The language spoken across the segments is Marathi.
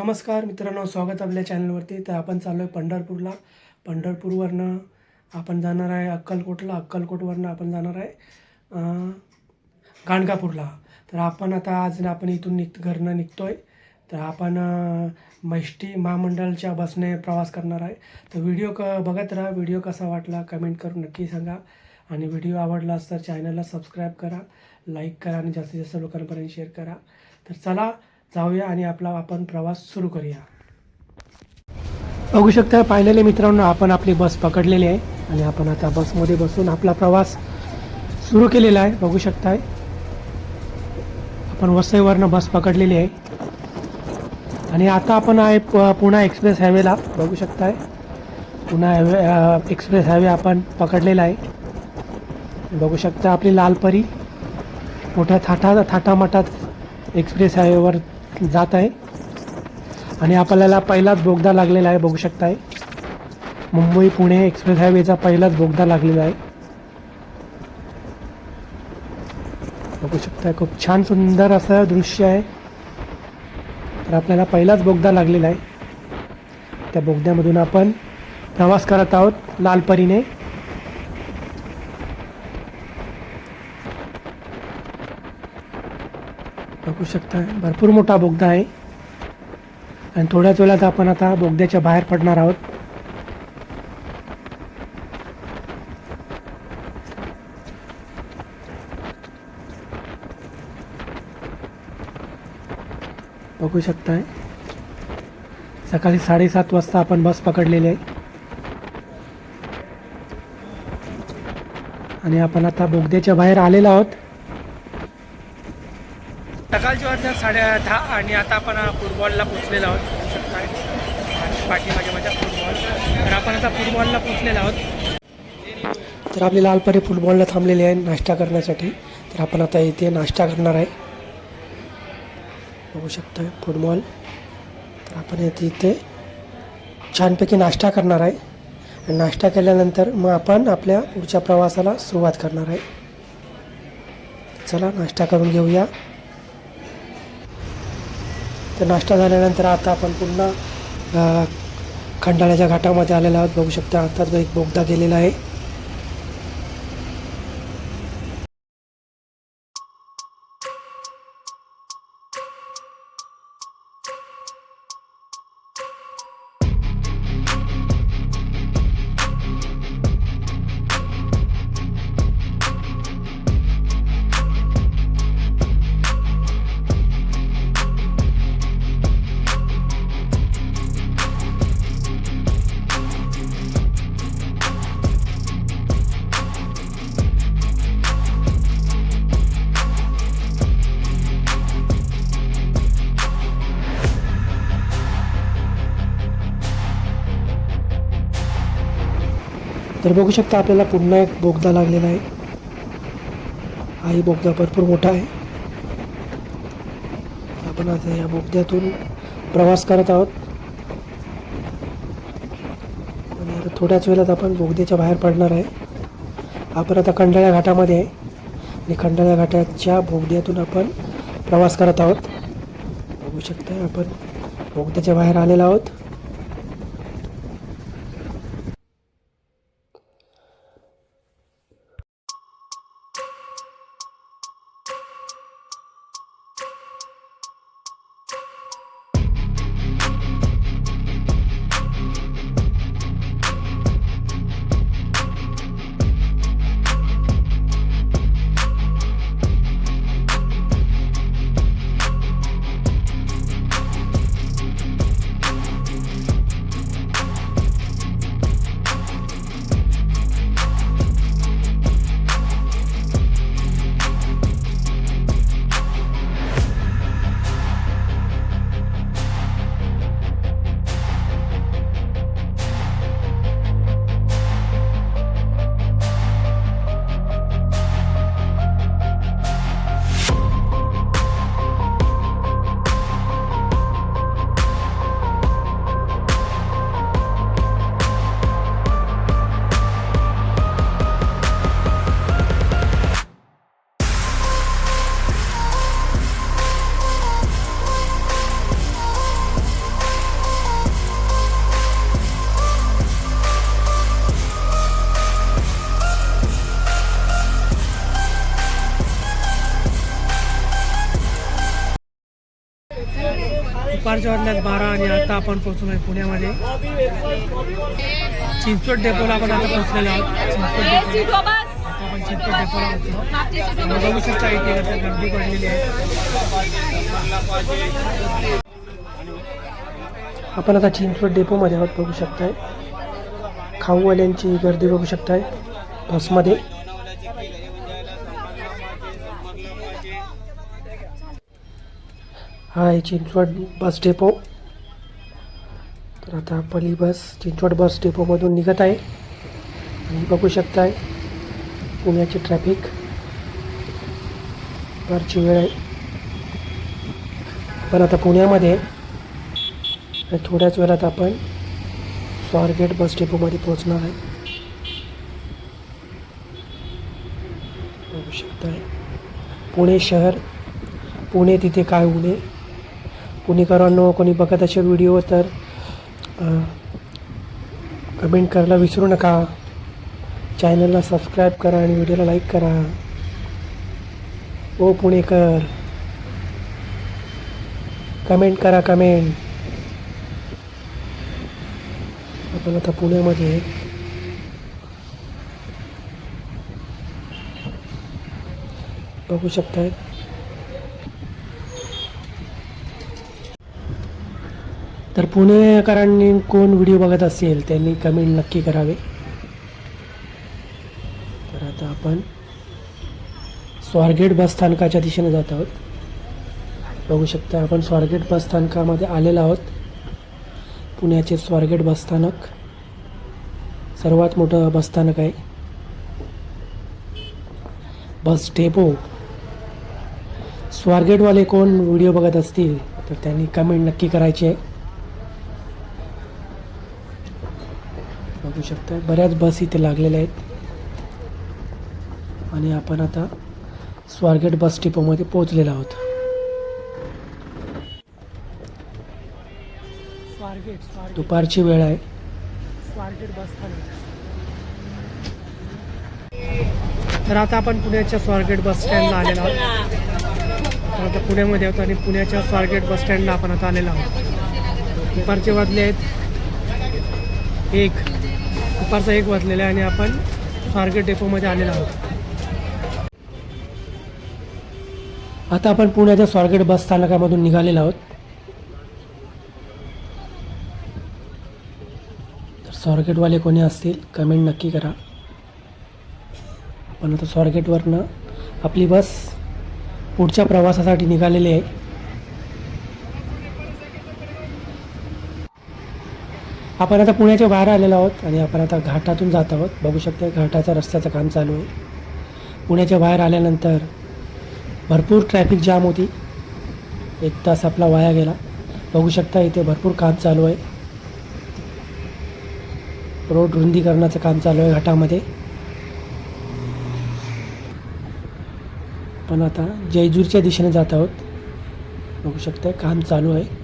नमस्कार मित्रांनो स्वागत आपल्या चॅनलवरती. तर आपण चाललो आहे पंढरपूरला. पंढरपूरवरनं आपण जाणार आहे अक्कलकोटला. अक्कलकोटवरनं आपण जाणार आहे गाणगापूरला. तर आपण आता आज आपण इथून निघ घरनं निघतो आहे तर आपण मैष्टी महामंडळच्या बसने प्रवास करणार आहे. तर व्हिडिओ क बघत राहा. व्हिडिओ कसा वाटला कमेंट करून नक्की सांगा. आणि व्हिडिओ आवडला तर चॅनलला सबस्क्राईब करा लाईक करा आणि जास्तीत जास्त लोकांपर्यंत शेअर करा. तर चला जाऊया आणि आपला आपण प्रवास सुरू करूया. बघू शकता पाहिलेले मित्रांनो आपण आपली बस पकडलेली आहे आणि आपण आता बसमध्ये बसून आपला प्रवास सुरू केलेला आहे. बघू शकताय आपण वसईवरनं बस पकडलेली आहे. आणि आता आपण आहे पुणा एक्सप्रेस हायवेला. बघू शकताय पुणा हायवे एक्सप्रेस हायवे आपण पकडलेला आहे. बघू शकता आपली लालपरी मोठ्या थाटा थाटामाटात एक्सप्रेस हायवेवर जात आहे. आणि आपल्याला पहिलाच बोगदा लागलेला आहे बघू शकताय. मुंबई पुणे एक्सप्रेस हायवेचा पहिलाच बोगदा लागलेला आहे. बघू शकताय खूप छान सुंदर असं दृश्य आहे. तर आपल्याला पहिलाच बोगदा लागलेला आहे. त्या बोगद्यामधून आपण प्रवास करत आहोत लालपरीने. बघू शकता भरपूर मोठा बोगदा आहे. आणि थोड्याच वेळात आपण आता बोगद्याच्या बाहेर पडणार आहोत. बघू शकताय. सकाळी साडेसात वाजता आपण बस पकडलेली आहे. आणि आपण आता बोगद्याच्या बाहेर आलेलो आहोत. सकाळची वाजता साडे दहा आणि आता आपण फुटबॉलला पोचलेलो आहोत. बघू शकताय पाठीमागे माझ्या फुटबॉल तर आपण आता फुटबॉलला पोचलेलो आहोत. तर आपली लालपरी फुटबॉलला थांबलेली आहे नाश्ता करण्यासाठी. तर आपण आता इथे नाश्ता करणार आहे. बघू शकता फुटबॉल तर आपण येथे इथे छानपैकी नाश्ता करणार आहे. आणि नाश्ता केल्यानंतर मग आपण आपल्या पुढच्या प्रवासाला सुरुवात करणार आहे. चला नाश्ता करून घेऊया. तर नाश्ता झाल्यानंतर आता आपण पुन्हा खंडाळ्याच्या घाटामध्ये आलेला आहोत. बघू शकता आताच एक बोगदा गेलेला आहे. तर बघू शकता आपल्याला पुन्हा एक बोगदा लागलेला आहे. हाही बोगदा भरपूर मोठा आहे. आपण आता या बोगद्यातून प्रवास करत आहोत. आणि आता थोड्याच वेळात आपण बोगद्याच्या बाहेर पडणार आहे. आपण आता खंडाळ्या घाटामध्ये आहे. आणि खंडाळ्या घाटाच्या बोगद्यातून आपण प्रवास करत आहोत. बघू शकता आपण बोगद्याच्या बाहेर आलेलो आहोत. दुपारच्या वाजल्यात बारा आणि आता आपण पोहोचलो आहे पुण्यामध्ये. चिंचवड डेपोला आपण आता पोहोचलेलो आहोत. चिंचवड आपण चिंचवड डेपोला बघू शकता इथे आता गर्दी पडलेली आहे. आपण आता चिंचवड डेपोमध्ये आहोत बघू शकताय. खाऊवाल्यांची गर्दी बघू शकताय. बसमध्ये. हा आहे चिंचवड बस डेपो. तर आता पहिली बस चिंचवड बस डेपोमधून निघत आहे. आणि बघू शकताय पुण्याची ट्रॅफिक फारची वेळ आहे. पण आता पुण्यामध्ये थोड्याच वेळात आपण स्वारगेट बस डेपोमध्ये पोहोचणार आहे. बघू शकताय. पुणे शहर पुणे तिथे काय उणे पुणेकरांनो कोणी बघत असेल व्हिडिओ तर कमेंट करायला विसरू नका. चॅनलला सबस्क्राईब करा आणि व्हिडिओला लाईक करा. ओ पुणेकर. कमेंट करा कमेंट आपण आता पुण्यामध्ये. आहे. बघू शकताय. तर पुणेकरांनी कोण व्हिडिओ बघत असेल त्यांनी कमेंट नक्की करावे. तर आता आपण स्वारगेट बस स्थानकाच्या दिशेने जात आहोत. बघू शकता आपण स्वारगेट बस स्थानकामध्ये आलेलो आहोत. पुण्याचे स्वारगेट बसस्थानक सर्वात मोठं बसस्थानक आहे. Bus depot. स्वारगेटवाले कोण व्हिडिओ बघत असतील तर त्यांनी कमेंट नक्की करायची आहे. बघू शकता बऱ्याच बस इथे लागलेल्या आहेत. आणि आपण आता स्वारगेट बस डेपोमध्ये पोहोचलेलो आहोत. स्वारगेट दुपारची वेळ आहे. स्वारगेट बस तर आता आपण पुण्याच्या स्वारगेट बस स्टँडला आलेलो आहोत. तर आता पुण्यामध्ये आहोत आणि पुण्याच्या स्वारगेट बस स्टँडला आपण आता आलेलो आहोत. दुपारचे वाजले आहेत एक दुपारचा एक वाजलेला आहे आणि आपण स्वारगेट डेपोमध्ये आलेलो आहोत. आता आपण पुण्याच्या स्वारगेट बस स्थानकामधून निघालेलो आहोत. तर स्वारगेटवाले कोणी असतील कमेंट नक्की करा. आपण आता स्वारगेटवरनं आपली बस पुढच्या प्रवासासाठी निघालेली आहे. आपण आता पुण्याच्या बाहेर आलेलो आहोत आणि आपण आता घाटातून जात आहोत. बघू शकता घाटाचं रस्त्याचं काम चालू आहे. पुण्याच्या बाहेर आल्यानंतर भरपूर ट्रॅफिक जाम होती. एक तास आपला वाया गेला. बघू शकता इथे भरपूर काम चालू आहे. रोड रुंदीकरणाचं काम चालू आहे घाटामध्ये. पण आता जयजूरच्या दिशेने जात आहोत. बघू शकता काम चालू आहे.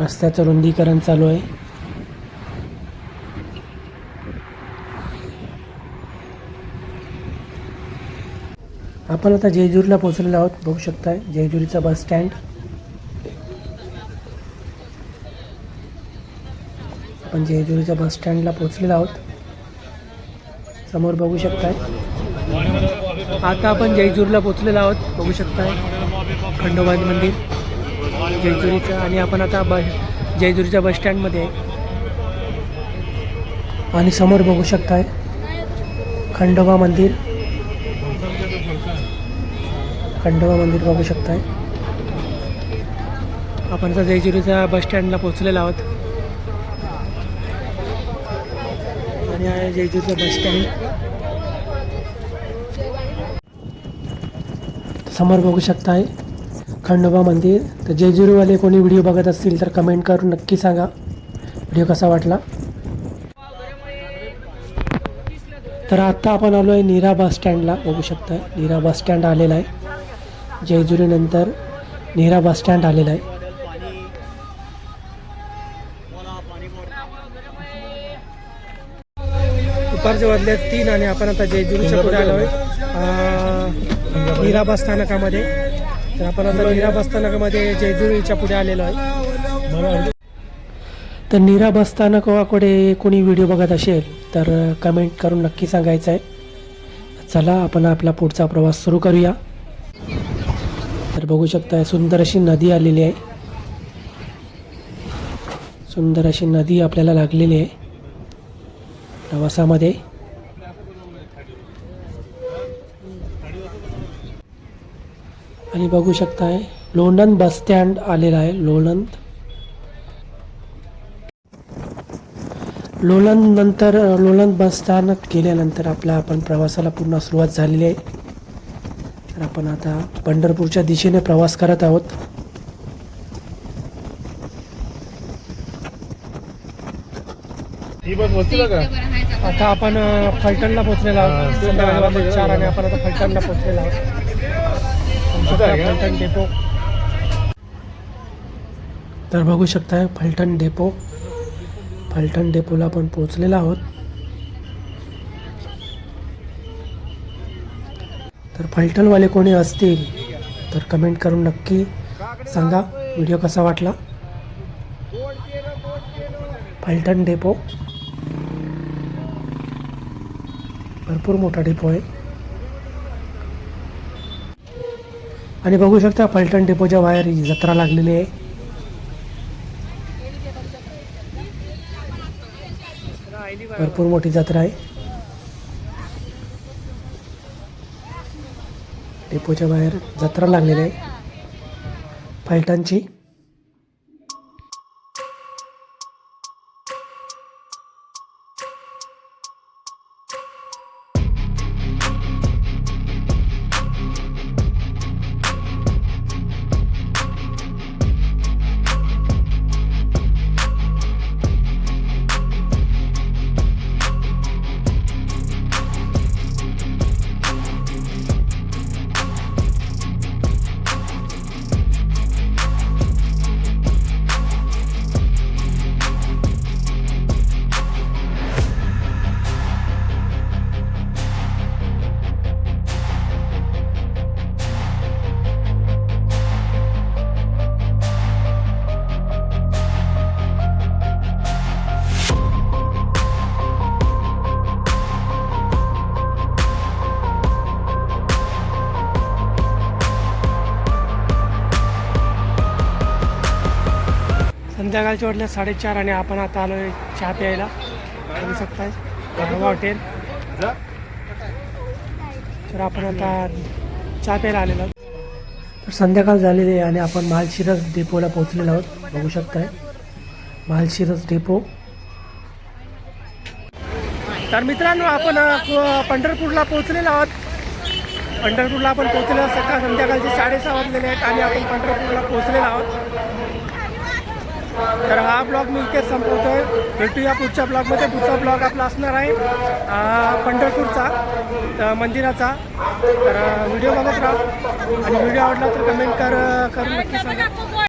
रस्त्याचं रुंदीकरण चालू आहे. आपण आता जेजुरीला पोहोचलेलो आहोत. बघू शकताय जेजुरीचा बस स्टँड आपण जेजुरीच्या बस स्टँडला पोहोचलेलो आहोत. समोर बघू शकताय. आता आपण जयजूरला पोहोचलेलो आहोत. बघू शकताय खंडोबाजी मंदिर. जयजुरीचं आणि आपण आता ब जयजुरीच्या बस स्टँडमध्ये आहे. आणि समोर बघू शकताय खंडोबा मंदिर. खंडोबा मंदिर बघू शकताय. आपण आता जयजुरीच्या बस स्टँडला पोहोचलेलो आहोत. आणि आहे जयजुरीचं बस स्टँड. समोर बघू शकताय खंडोबा मंदिर तर जेजुरीवाले कोणी व्हिडिओ बघत असतील तर कमेंट करून नक्की सांगा. व्हिडिओ कसा वाटला? तर आत्ता आपण आलो आहे नीरा बस स्टँडला. बघू शकता नीरा बस स्टँड आलेला आहे. जेजुरीनंतर नीरा बस स्टँड आलेला आहे. दुपारच्या वाजल्यात तीन आणि आपण आता जेजुरीच्या पुढे आलो आहे नीरा बस स्थानकामध्ये. तर आपण आता नीरा बस स्थानकामध्ये जेजुरीच्या पुढे आलेलो आहे. तर नीरा बस कोणी व्हिडिओ बघत असेल तर कमेंट करून नक्की सांगायचं आहे चला आपण आपला पुढचा प्रवास सुरू करूया. तर बघू शकता सुंदर अशी नदी आलेली आहे. सुंदर अशी नदी आपल्याला लागलेली आहे. प्रवासामध्ये. आणि बघू शकताय लोणंद बस स्टँड आलेला आहे लोणंद. लोणंद नंतर लोणंद बस स्थानक गेल्यानंतर आपला आपण प्रवासाला पूर्ण सुरुवात झालेली आहे. तर आपण आता पंढरपूरच्या दिशेने प्रवास करत आहोत. ही आता आपण फलटणला पोहोचलेलो आहोत. चार आणि आपण आता फलटणला पोहोचलेलो आहोत. फलटण डेपो. तर बघू शकताय फलटण डेपो. फलटण डेपोला आपण पोहोचलेलो आहोत. तर फलटणवाले कोणी असतील तर कमेंट करून नक्की सांगा. व्हिडिओ कसा वाटला? फलटण डेपो. भरपूर मोठा डेपो आहे. आणि बघू शकता फलटण डेपोच्या बाहेर ही जत्रा लागलेली आहे. भरपूर मोठी जत्रा आहे. डेपोच्या बाहेर जत्रा लागलेली आहे. फलटणची. संध्याकाळच्या वाटल्या साडेचार आणि आपण आता आलो आहे चहा प्यायला. बघू शकताय. गाढवा हॉटेल तर आपण आता चहा प्यायला आलेलो आहोत. तर संध्याकाळ झालेली आहे आणि आपण मालशिरस डेपोला पोहोचलेलो आहोत. बघू शकताय. मालशिरस डेपो. तर मित्रांनो आपण पंढरपूरला पोहोचलेलो आहोत. पंढरपूरला आपण पोहोचलेलो आहोत. सकाळ संध्याकाळचे साडेसहा वाजलेले आहेत आणि आपण पंढरपूरला पोहोचलेलो आहोत. तर हा ब्लॉग मी इथेच संपवतोय. भेटूया पुढच्या ब्लॉगमध्ये. पुढचा ब्लॉग आपला असणार आहे पंढरपूरचा मंदिराचा. तर व्हिडिओ बघत राहा. आणि व्हिडिओ आवडला तर कमेंट कर करू नक्की सांगा.